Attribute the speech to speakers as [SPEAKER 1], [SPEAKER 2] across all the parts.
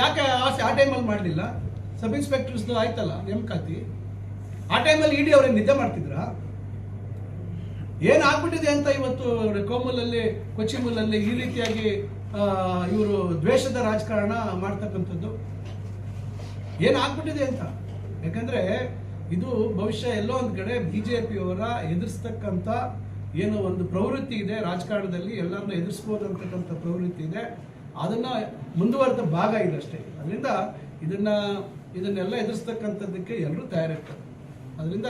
[SPEAKER 1] ಯಾಕೆ ಆಸೆ ಆ ಟೈಮಲ್ಲಿ ಮಾಡಲಿಲ್ಲ? ಸಬ್ ಇನ್ಸ್ಪೆಕ್ಟರ್ಸ್ದು ಆಯ್ತಲ್ಲ ನೇಮಕಾತಿ ಆ ಟೈಮಲ್ಲಿ ಇಡಿ ಅವ್ರಿಗೆ ನಿದ್ದೆ ಮಾಡ್ತಿದ್ರ? ಏನು ಆಗ್ಬಿಟ್ಟಿದೆ ಅಂತ ಇವತ್ತು ಕೋಮಲಲ್ಲಿ ಕೊಚ್ಚಿಮಲ್ಲಿ ಈ ರೀತಿಯಾಗಿ ಇವರು ದ್ವೇಷದ ರಾಜಕಾರಣ ಮಾಡ್ತಕ್ಕಂಥದ್ದು? ಏನು ಆಗ್ಬಿಟ್ಟಿದೆ ಅಂತ? ಯಾಕಂದ್ರೆ ಇದು ಭವಿಷ್ಯ ಎಲ್ಲೋ ಒಂದು ಕಡೆ ಬಿಜೆಪಿಯವರ ಎದುರಿಸ್ತಕ್ಕಂಥ ಏನೋ ಒಂದು ಪ್ರವೃತ್ತಿ ಇದೆ, ರಾಜಕಾರಣದಲ್ಲಿ ಎಲ್ಲರನ್ನ ಎದುರಿಸ್ಬೋದು ಅಂತಕ್ಕಂಥ ಪ್ರವೃತ್ತಿ ಇದೆ. ಅದನ್ನ ಮುಂದುವರೆದ ಭಾಗ ಇದೆ ಅಷ್ಟೇ. ಅದರಿಂದ ಇದನ್ನ, ಇದನ್ನೆಲ್ಲ ಎದುರಿಸ್ತಕ್ಕಂಥದ್ದಕ್ಕೆ ಎಲ್ಲರೂ ತಯಾರಿರ್ತಾರೆ. ಅದರಿಂದ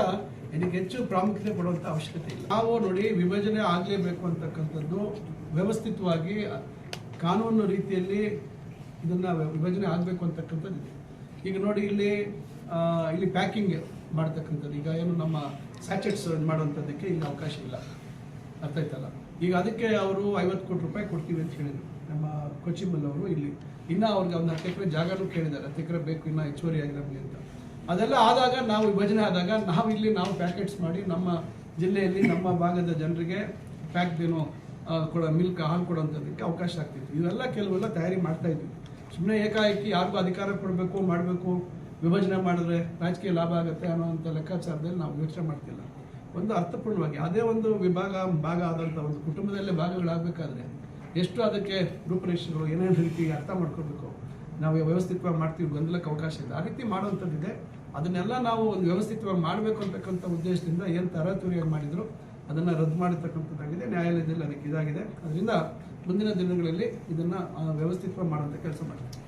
[SPEAKER 1] ಇದಕ್ಕೆ ಹೆಚ್ಚು ಪ್ರಾಮುಖ್ಯತೆ ಕೊಡುವಂಥ ಅವಶ್ಯಕತೆ ಇಲ್ಲ. ನಾವು ನೋಡಿ ವಿಭಜನೆ ಆಗಲೇಬೇಕು ಅಂತಕ್ಕಂಥದ್ದು ವ್ಯವಸ್ಥಿತವಾಗಿ, ಕಾನೂನು ರೀತಿಯಲ್ಲಿ ಇದನ್ನ ವಿಭಜನೆ ಆಗಬೇಕು ಅಂತಕ್ಕಂಥದ್ದು ಇದೆ. ಈಗ ನೋಡಿ ಇಲ್ಲಿ ಇಲ್ಲಿ ಪ್ಯಾಕಿಂಗ್ ಮಾಡ್ತಕ್ಕಂಥದ್ದು. ಈಗ ಏನು ನಮ್ಮ ಸ್ಯಾಚೆಟ್ಸ್ ಮಾಡುವಂಥದ್ದಕ್ಕೆ ಇಲ್ಲಿ ಅವಕಾಶ ಇಲ್ಲ. ಅರ್ಥ ಆಯ್ತಲ್ಲ? ಈಗ ಅದಕ್ಕೆ ಅವರು ಐವತ್ತು ಕೋಟಿ ರೂಪಾಯಿ ಕೊಡ್ತೀವಿ ಅಂತ ಹೇಳಿದ್ರು. ನಮ್ಮ ಕೊಚ್ಚಿಮಲ್ ಅವರು ಇಲ್ಲಿ. ಇನ್ನ ಅವ್ರಿಗೆ ಒಂದು ಹತ್ತು ಎಕರೆ ಜಾಗನೂ ಕೇಳಿದ್ದಾರೆ. ಹತ್ತು ಎಕರೆ ಬೇಕು, ಇನ್ನ ಹೆಚ್ಚುವರಿ ಆಗಿರಲಿ ಅಂತ. ಅದೆಲ್ಲ ಆದಾಗ ನಾವು ವಿಭಜನೆ ಆದಾಗ ನಾವು ಇಲ್ಲಿ ನಾವು ಪ್ಯಾಕೆಟ್ಸ್ ಮಾಡಿ ನಮ್ಮ ಜಿಲ್ಲೆಯಲ್ಲಿ ನಮ್ಮ ಭಾಗದ ಜನರಿಗೆ ಪ್ಯಾಕ್ ಏನು ಕೊಡ ಮಿಲ್ಕ್ ಹಾಲು ಕೊಡೋಂಥದಕ್ಕೆ ಅವಕಾಶ ಆಗ್ತಿತ್ತು. ಇವೆಲ್ಲ ಕೆಲವೆಲ್ಲ ತಯಾರಿ ಮಾಡ್ತಾ ಇದ್ವಿ. ಸುಮ್ಮನೆ ಏಕಾಏಕಿ ಯಾರಿಗೂ ಅಧಿಕಾರ ಕೊಡಬೇಕು, ಮಾಡಬೇಕು, ವಿಭಜನೆ ಮಾಡಿದ್ರೆ ರಾಜಕೀಯ ಲಾಭ ಆಗುತ್ತೆ ಅನ್ನೋವಂಥ ಲೆಕ್ಕಾಚಾರದಲ್ಲಿ ನಾವು ಯೋಚನೆ ಮಾಡ್ತಿಲ್ಲ. ಒಂದು ಅರ್ಥಪೂರ್ಣವಾಗಿ, ಅದೇ ಒಂದು ವಿಭಾಗ, ಭಾಗ ಆದಂಥ ಒಂದು ಕುಟುಂಬದಲ್ಲೇ ಭಾಗಗಳಾಗಬೇಕಾದ್ರೆ ಎಷ್ಟು ಅದಕ್ಕೆ ರೂಪರೇಷೆಗಳು ಏನೇನು ರೀತಿ ಅರ್ಥ ಮಾಡ್ಕೋಬೇಕು ನಾವು ವ್ಯವಸ್ಥಿತವಾಗಿ ಮಾಡ್ತೀವಿ, ಗೊಂದಲಕ್ಕೆ ಅವಕಾಶ ಇದೆ ಆ ರೀತಿ ಮಾಡುವಂಥದ್ದಿದೆ. ಅದನ್ನೆಲ್ಲ ನಾವು ಒಂದು ವ್ಯವಸ್ಥಿತವಾಗಿ ಮಾಡಬೇಕು ಅಂತಕ್ಕಂಥ ಉದ್ದೇಶದಿಂದ ಏನು ತರಾತುರಿಯಾಗಿ ಮಾಡಿದ್ರು, ಅದನ್ನು ರದ್ದು ಮಾಡಿರ್ತಕ್ಕಂಥದ್ದಾಗಿದೆ. ನ್ಯಾಯಾಲಯದಲ್ಲಿ ಅದಕ್ಕೆ ಇದಾಗಿದೆ. ಅದರಿಂದ ಮುಂದಿನ ದಿನಗಳಲ್ಲಿ ಇದನ್ನು ವ್ಯವಸ್ಥಿತವಾಗಿ ಮಾಡುವಂಥ ಕೆಲಸ ಮಾಡ್ತೀವಿ.